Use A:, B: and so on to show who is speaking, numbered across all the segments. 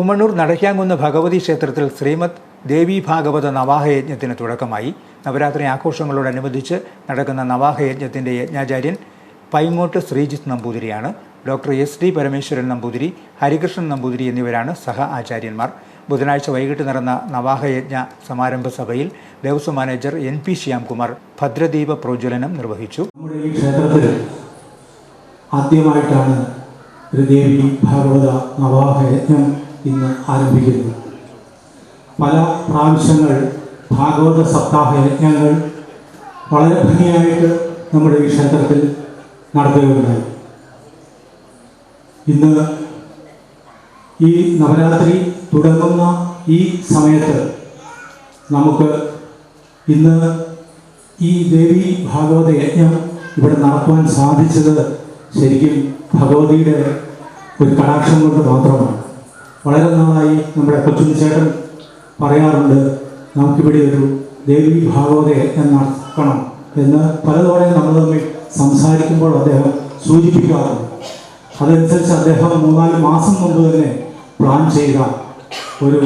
A: കുമ്മണ്ണൂർ നടക്കാങ്കുന്ന് ഭഗവതി ക്ഷേത്രത്തിൽ ശ്രീമദ് ദേവി ഭാഗവത നവാഹയജ്ഞത്തിന് തുടക്കമായി. നവരാത്രി ആഘോഷങ്ങളോടനുബന്ധിച്ച് നടക്കുന്ന നവാഹയജ്ഞത്തിന്റെ യജ്ഞാചാര്യൻ Paingottu Sreejith നമ്പൂതിരിയാണ്. Doctor S D Parameswaran Namboothiri Harikrishnan Namboothiri എന്നിവരാണ് സഹ ആചാര്യന്മാർ. ബുധനാഴ്ച വൈകിട്ട് നടന്ന നവാഹയജ്ഞ സമാരംഭ സഭയിൽ Devaswom manager N P Shyamkumar ഭദ്രദീപ പ്രോജ്വലനം നിർവഹിച്ചു.
B: നമ്മുടെ ഈ ക്ഷേത്രത്തിൽ ആദ്യമായിട്ടാണ് ഭാഗവത നവാഹ യജ്ഞം ഇന്ന് ആരംഭിക്കുന്നത് പല പ്രാവശ്യങ്ങൾ ഭാഗവത സപ്താഹ യജ്ഞങ്ങൾ വളരെ ഭംഗിയായിട്ട് നമ്മുടെ ഈ ക്ഷേത്രത്തിൽ നടത്തുകയുണ്ടായി ഇന്ന് ഈ നവരാത്രി തുടങ്ങുന്ന ഈ സമയത്ത് നമുക്ക് ഇന്ന് ഈ ദേവി ഭാഗവത യജ്ഞം ഇവിടെ നടത്തുവാൻ സാധിച്ചത് ശരിക്കും ഭഗവതിയുടെ ഒരു കടാക്ഷം കൊണ്ട് മാത്രമാണ്. വളരെ നാളായി നമ്മുടെ കൊച്ചുണ്ണി ചേട്ടൻ പറയാറുണ്ട് നമുക്കിവിടെ ഒരു ദേവി ഭാഗവത യജ്ഞം എന്ന് പലതവണ നമ്മൾ തമ്മിൽ സംസാരിക്കുമ്പോൾ അദ്ദേഹം സൂചിപ്പിക്കാറുണ്ട്. അതനുസരിച്ച് അദ്ദേഹം മൂന്നാൽ മാസം മുമ്പ് തന്നെ പ്ലാൻ ചെയ്ത ഒരു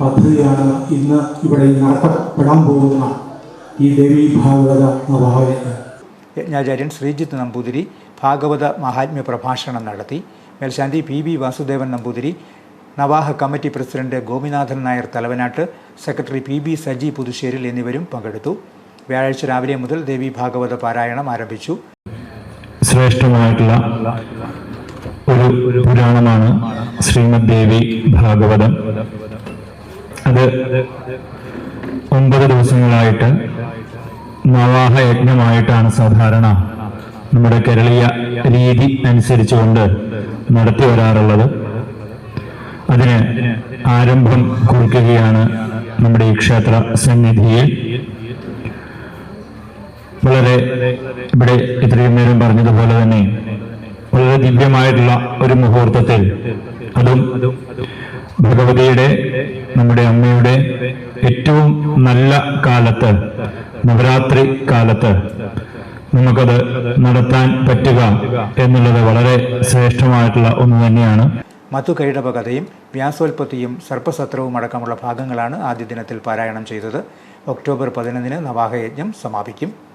B: പദ്ധതിയാണ് ഇന്ന് ഇവിടെ നടത്തപ്പെടാൻ പോകുന്ന ഈ ദേവി ഭാഗവത നവാഹയജ്ഞം
A: യജ്ഞാചാര്യൻ ശ്രീജിത്ത് നമ്പൂതിരി ഭാഗവത മഹാത്മ്യ പ്രഭാഷണം നടത്തി. മേൽശാന്തി P B Vasudevan Namboothiri നവാഹ committee president Gopinathan Nair Thalavanattu secretary P B Saji Puthusseril എന്നിവരും പങ്കെടുത്തു. വ്യാഴാഴ്ച രാവിലെ മുതൽ ദേവി ഭാഗവത പാരായണം ആരംഭിച്ചു.
C: ശ്രേഷ്ഠമായിട്ടുള്ള ഒരു പുരാണമാണ് ശ്രീമദ് ദേവി ഭാഗവതം. അത് ഒമ്പത് ദിവസങ്ങളായിട്ട് നവാഹ യജ്ഞമായിട്ടാണ് സാധാരണ നമ്മുടെ കേരളീയ രീതി അനുസരിച്ചുകൊണ്ട് നടത്തി വരാറുള്ളത്. അതിന് ആരംഭം കുറിക്കുകയാണ് നമ്മുടെ ഈ ക്ഷേത്ര സന്നിധിയിൽ. വളരെ ഇവിടെ ഇത്രയും നേരം പറഞ്ഞതുപോലെ തന്നെ വളരെ ദിവ്യമായിട്ടുള്ള ഒരു മുഹൂർത്തത്തിൽ അതും ഭഗവതിയുടെ നമ്മുടെ അമ്മയുടെ ഏറ്റവും നല്ല കാലത്ത് നവരാത്രി കാലത്ത് നമുക്കത് നടത്താൻ പറ്റുക എന്നുള്ളത് വളരെ ശ്രേഷ്ഠമായിട്ടുള്ള ഒന്ന് തന്നെയാണ്.
A: മധുകൈടവ കഥയും വ്യാസോൽപ്പത്തിയും സർപ്പസത്രവും അടക്കമുള്ള ഭാഗങ്ങളാണ് ആദ്യ ദിനത്തിൽ പാരായണം ചെയ്തത്. ഒക്ടോബർ പതിനൊന്നിന് നവാഹയജ്ഞം സമാപിക്കും.